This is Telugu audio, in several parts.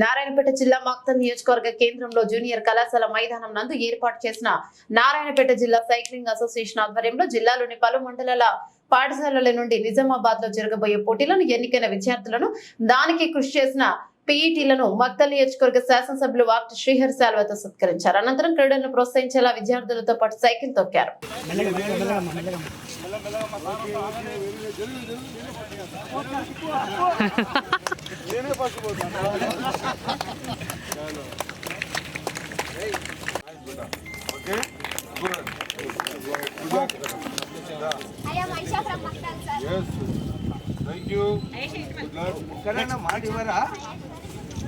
నారాయణపేట జిల్లా మాక్తన్ నియోజకవర్గ కేంద్రంలో జూనియర్ కళాశాల మైదానం నందు ఏర్పాటు చేసిన నారాయణపేట జిల్లా సైక్లింగ్ అసోసియేషన్ ఆధ్వర్యంలో జిల్లాలోని పలు మండలాల పాఠశాలల నుండి నిజామాబాద్లో జరగబోయే పోటీలను ఎన్నికైన విద్యార్థులను దానికి కృషి చేసిన పీఈటీలను మక్తల్ నియోజకవర్గ శాసనసభ్యులు వాక్టి శ్రీహరి శాల్వతో సత్కరించారు. అనంతరం క్రీడలను ప్రోత్సహించేలా విద్యార్థులతో పాటు సైకిల్ తొక్కారు. I am Aisha from Maktal, sir. Yes. Thank you. Good luck. ఎక్కడైనా మాట ఇవ్వరా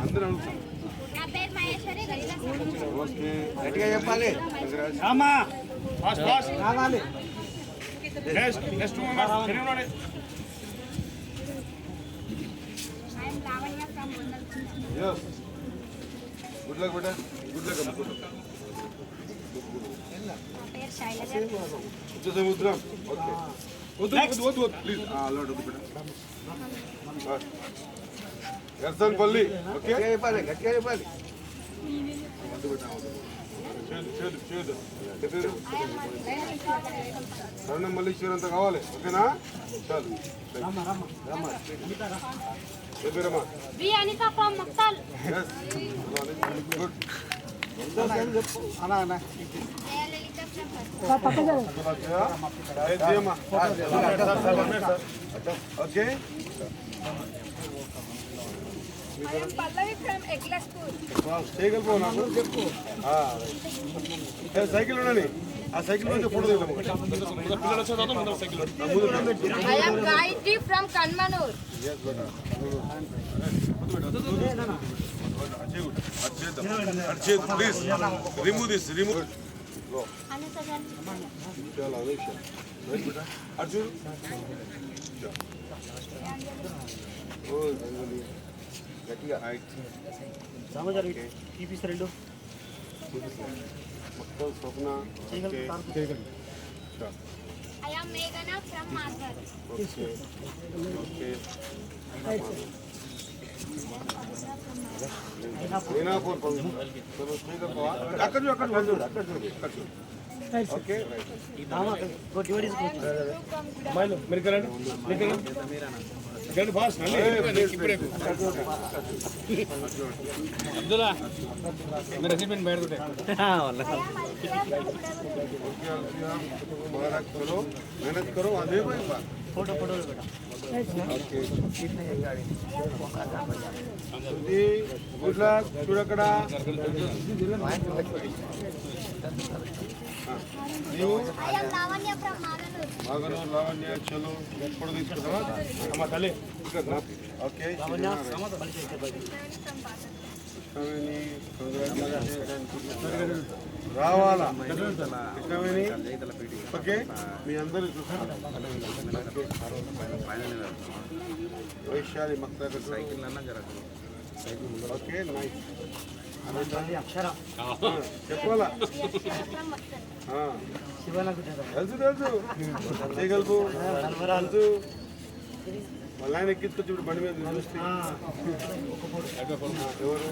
అందరూ అడుగుతాం. నా పేరు మహేశ్వరి గరిలా ఓకే గట్టిగా చెప్పాలి Congrats. రావాలి I am Lavanya from Bundal. Yes. Good luck, beta. Good luck, అమ్మ. Good luck. నా పేరు శైలజ. ఓకే. వద్దు, వద్దు, వద్దు, వద్దు. ప్లీజ్. ఓకే? చెప్పాలి గట్టిగా చెప్పాలి వద్దు. చెప్పారు? శరణం మల్లీశ్వరి అంత కావాలి ఓకేనా చాలు ఎస్ గుడ్ సైకిల్ ఉండండి ఆ సైకిల్ నుంచి photo దిగుతాము please remove this remove Arjun ఓ రంగలి గట్టిగా మొత్తం Swapna I am Meghana from Madhar. Okay okay అక్కడ చూడు, అక్కడ చూడు, చూడు, అక్కడ చూడు, అక్కడ చూడు. Okay right. A, please, please. I am Alfiya from Budapest. Okay Alfiya मुबारक करो मेहनत करो आधे भाई बात फोटो फोटो गुजरात चुरकडा ನೀವು ಮಗನು ಲಾವಣ್ಯ ಚಲೋ ಕೊಡೋದು ಇಸ್ಕೊತಾವ ತಲೆ ಓಕೆ ಶ್ರವಣಿ ಕಂಗ್ರಾಚುಲೇಷನ್ రావాలా? ఓకే మీ అందరూ Vaishali Makta cycle okay nice. చెప్పాలా. తెలుసు తెలుసు చేయగలపు. తెలుసు వాళ్ళ ఆయన ఎక్కించుకొచ్చి ఇప్పుడు బండి మీద చూస్తే ఎవరు?